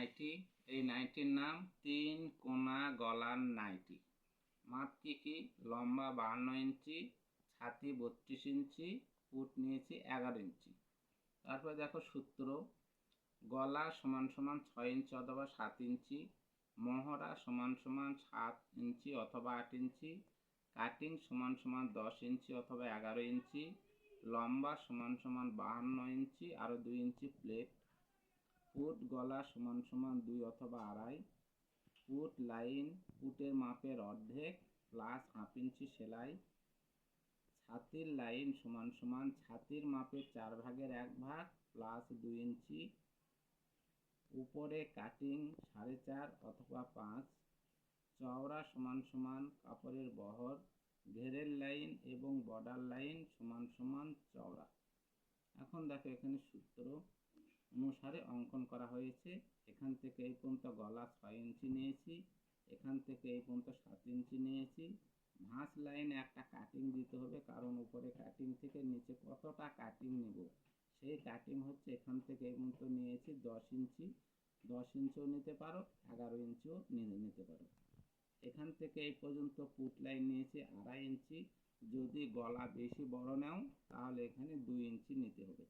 Nightie এই নাইটির নাম তিন কোনা গলার নাইটি। মাপ কি কি? লম্বা বাহান্ন ইঞ্চি, ছাতি বত্রিশ ইঞ্চি ফুট নিয়েছি এগারো ইঞ্চি। তারপরে দেখো সূত্র। গলা সমান সমান ছয় ইঞ্চি অথবা সাত ইঞ্চি মহড়া সমান সমান সাত ইঞ্চি অথবা আট ইঞ্চি, কাটিং সমান সমান দশ ইঞ্চি অথবা এগারো ইঞ্চি, লম্বা সমান সমান বাহান্ন ইঞ্চি, আরও দুই ইঞ্চি প্লেট ফুট গলা সমান সমান দুই অথবা আড়াই। ফুট লাইন ফুটের মাপের অর্ধেক প্লাস হাফ ইঞ্চি সেলাই। ছাতির লাইন সমান সমান ছাতির মাপের চার ভাগের এক ভাগ প্লাস দুই ইঞ্চি। উপরে কাটিং সাড়ে চার অথবা পাঁচ। চওড়া সমান সমান কাপড়ের বহর। ঘেরের লাইন এবং বর্ডার লাইন সমান সমান চওড়া। এখন দেখো এখানে সূত্র। অনুসারে অঙ্কন করা হয়েছে। এখান থেকে এই পর্যন্ত গলা ছয় ইঞ্চি নিয়েছি। এখান থেকে এই পর্যন্ত সাত ইঞ্চি নিয়েছি। ভাঁজ লাইনে একটা কাটিং দিতে হবে, কারণ উপরে কাটিং থেকে নিচে কতটা কাটিং নেব? সেই কাটিং হচ্ছে এখান থেকে এই পর্যন্ত নিয়েছি দশ ইঞ্চি। দশ ইঞ্চিও নিতে পারো, এগারো ইঞ্চিও নিতে পারো। এখান থেকে এই পর্যন্ত পুট লাইন নিয়েছি আড়াই ইঞ্চি। যদি গলা বেশি বড় নাও, তাহলে এখানে দুই ইঞ্চি নিতে হবে।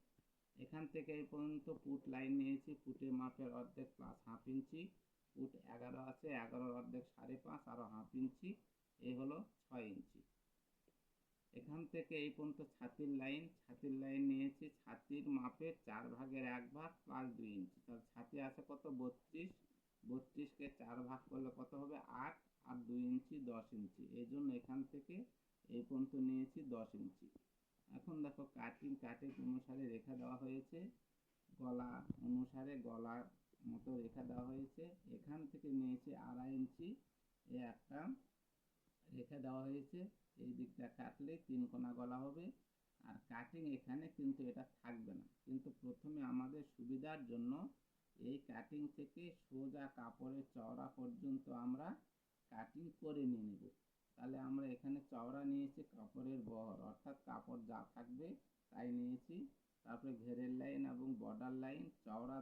এখান থেকে এই পর্যন্ত পুট লাইন নিয়েছি। পুটের মাপের অর্ধেক প্লাস হাফ ইঞ্চি। পুট এগারো আছে, এগারোর অর্ধেক সাড়ে পাঁচ আরও হাফ ইঞ্চি। এই হলো ছয় ইঞ্চি। এখান থেকে এই পর্যন্ত ছাতির লাইন ছাতির লাইন নিয়েছি। ছাতির মাপের চার ভাগের এক ভাগ প্লাস দুই ইঞ্চি। তাহলে ছাতি আছে কত? বত্রিশ। বত্রিশকে চার ভাগ করলে কত হবে? আট। আর দুই ইঞ্চি দশ ইঞ্চি। এই জন্য এখান থেকে এই পর্যন্ত নিয়েছি দশ ইঞ্চি। এখন দেখো কাটিং কাটিং অনুসারে রেখা দেওয়া হয়েছে। গলা অনুসারে গলার মতো রেখা দেওয়া হয়েছে। এখান থেকে নিয়েছে আড়াই ইঞ্চি। এ একটা রেখা দেওয়া হয়েছে। এই দিকটা কাটলে তিন কোনা গলা হবে। আর কাটিং এখানে কিন্তু এটা থাকবে না। কিন্তু প্রথমে আমাদের সুবিধার জন্য এই কাটিং থেকে সোজা কাপড়ের চওড়া পর্যন্ত আমরা কাটিং করে নিয়ে নেব। এখানে চওড়া নিয়েছি, কাপড়ের বহর। অর্থাৎ কাপড় যা থাকবে তাই নিয়েছি। তারপরে ঘেরের লাইন এবং বর্ডার লাইন চওড়া